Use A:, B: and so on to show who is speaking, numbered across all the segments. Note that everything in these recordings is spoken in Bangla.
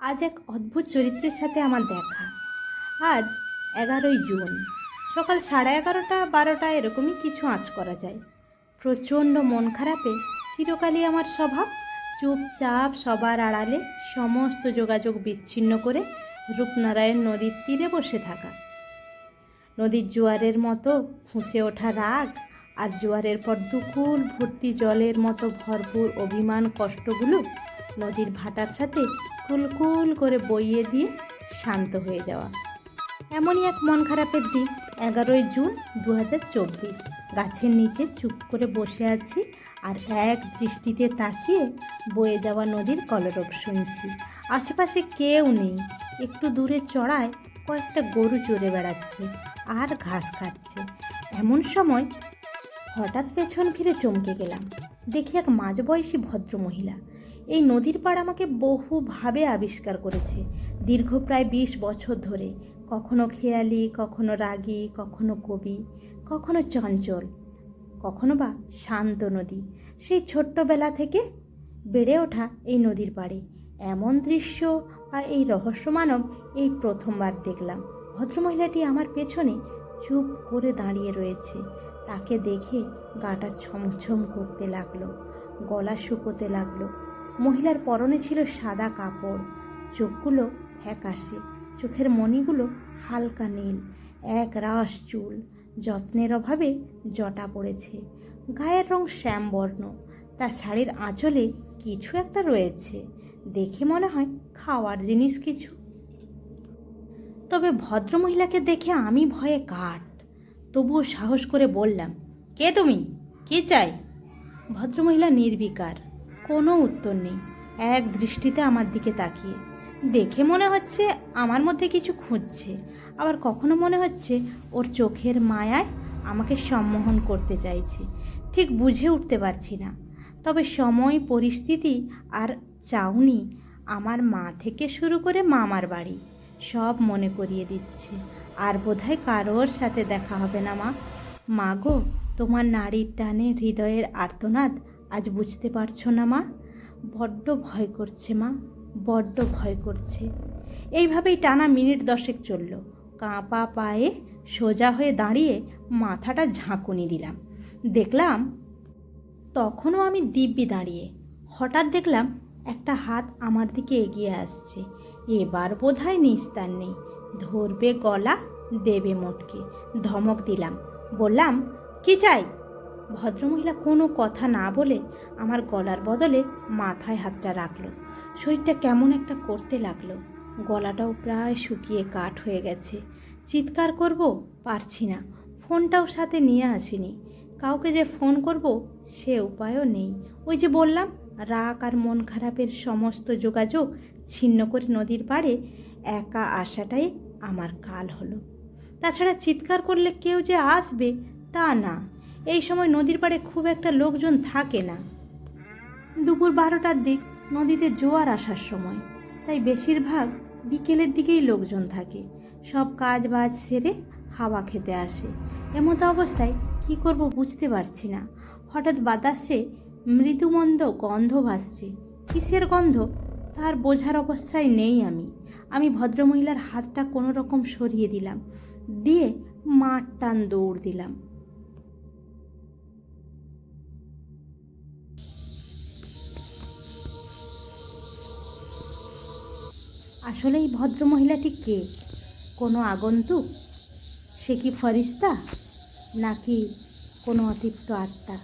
A: আজ এক অদ্ভুত চরিত্রের সাথে আমার দেখা। আজ এগারোই জুন। সকাল সাড়ে এগারোটা বারোটা এরকমই কিছু আঁচ করা যায়। প্রচণ্ড মন খারাপে চিরকালই আমার স্বভাব চুপচাপ সবার আড়ালে সমস্ত যোগাযোগ বিচ্ছিন্ন করে রূপনারায়ণ নদীর তীরে বসে থাকা। নদীর জোয়ারের মতো ফুঁসে ওঠা রাগ আর জোয়ারের পর দুকুল ভর্তি জলের মতো ভরপুর অভিমান কষ্টগুলো নদীর ভাটার সাথে কুলকুল করে বইয়ে দিয়ে শান্ত হয়ে যাওয়া। এমনই এক মন খারাপের দিন এগারোই জুন দু গাছের নিচে চুপ করে বসে আছি আর এক দৃষ্টিতে তাকিয়ে বয়ে যাওয়া নদীর কলরব শুনছি। আশেপাশে কেউ নেই, একটু দূরে চড়ায় কয়েকটা গরু চড়ে বেড়াচ্ছে আর ঘাস খাচ্ছে। এমন সময় হঠাৎ পেছন ফিরে চমকে গেলাম। দেখি এক মাঝবয়সী ভদ্র মহিলা এই নদীর পাড় আমাকে বহুভাবে আবিষ্কার করেছে। দীর্ঘ প্রায় বিশ বছর ধরে। কখনো খেয়ালি, কখনো রাগী, কখনো কবি, কখনো চঞ্চল, কখনো বা শান্ত নদী। সেই ছোট্টবেলা থেকে বেড়ে ওঠা এই নদীর পাড়ে। এমন দৃশ্য বা এই রহস্যমানব এই প্রথমবার দেখলাম। ভদ্রমহিলাটি আমার পেছনে চুপ করে দাঁড়িয়ে রয়েছে। তাকে দেখে গাটা ছমছম করতে লাগল, গলা শুকোতে লাগল। মহিলার পরনে ছিল সাদা কাপড়, চোখগুলো ফ্যাকাশে, চোখের মণিগুলো হালকা নীল, এক রাস চুল, যত্নের অভাবে জটা পড়েছে। গায়ের রং শ্যামবর্ণ, তার শাড়ির আঁচলে কিছু একটা রয়েছে, দেখে মনে হয় খাওয়ার জিনিস কিছু। তবে ভদ্রমহিলাকে দেখে আমি ভয়ে কাঠ তবুও সাহস করে বললাম, কে তুমি? কি চাই? ভদ্রমহিলা নির্বিকার, কোনো উত্তর নেই, এক দৃষ্টিতে আমার দিকে তাকিয়ে। দেখে মনে হচ্ছে আমার মধ্যে কিছু খুঁজছে, আবার কখনো মনে হচ্ছে ওর চোখের মায়ায় আমাকে সম্মোহন করতে চাইছে। ঠিক বুঝে উঠতে পারছি না, তবে সময়, পরিস্থিতি আর চাউনি আমার মা থেকে শুরু করে মামার বাড়ি সব মনে করিয়ে দিচ্ছে। আর বোধহয় কারোর সাথে দেখা হবে না, মা। মা গো, তোমার নারীর টানে হৃদয়ের আর্তনাদ আজ বুঝতে পারছ না, মা? বড্ড ভয় করছে, মা, বড্ড ভয় করছে। এইভাবেই টানা মিনিট দশেক চলল। কাঁপা পায়ে সোজা হয়ে দাঁড়িয়ে মাথাটা ঝাঁকুনি দিলাম। দেখলাম তখনও আমি দিব্যি দাঁড়িয়ে। হঠাৎ দেখলাম একটা হাত আমার দিকে এগিয়ে আসছে। এবার বোধহয় নিস্তার নেই। ধরবে গলা, দেবে মোটকে। ধমক দিলাম। বললাম, কি চাই? ভদ্রমহিলা কোনো কথা না বলে আমার গলার বদলে মাথায় হাতটা রাখল। শরীরটা কেমন একটা করতে লাগল। গলাটাও প্রায় শুকিয়ে কাঠ হয়ে গেছে। চিৎকার করব? পারছি না। ফোনটাও সাথে নিয়ে আসিনি। কাউকে যে ফোন করব সে উপায়ও নেই। ওই যে বললাম, রাগ আর মন খারাপের সমস্ত যোগাযোগ ছিন্ন করে নদীর পাড়ে একা আসাটাই আমার কাল হলো। তাছাড়া চিৎকার করলে কেউ যে আসবে তা না। এই সময় নদীর পাড়ে খুব একটা লোকজন থাকে না। দুপুর বারোটার দিক নদীতে জোয়ার আসার সময়। তাই বেশিরভাগ বিকেলের দিকেই লোকজন থাকে। সব কাজ বাজ সেরে হাওয়া খেতে আসে। এমতো অবস্থায় কি করব বুঝতে পারছি না। হঠাৎ বাতাসে মৃদুমন্দ গন্ধ ভাসছে। কিসের গন্ধ? তার বোঝার অবস্থায় নেই আমি। আমি ভদ্রমহিলার হাতটা কোনো রকম সরিয়ে দিলাম। দিয়ে মাঠ টান দৌড় দিলাম। আসলে এই ভদ্রমহিলাটি কে? কোনো আগন্তুক? সে কি ফরিস্তা? নাকি কোনো অতিপ্ত আত্মা?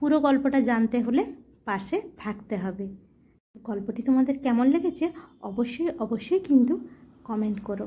A: পুরো গল্পটা জানতে হলে পাশে থাকতে হবে। গল্পটি তোমাদের কেমন লেগেছে অবশ্যই অবশ্যই কিন্তু কমেন্ট করো।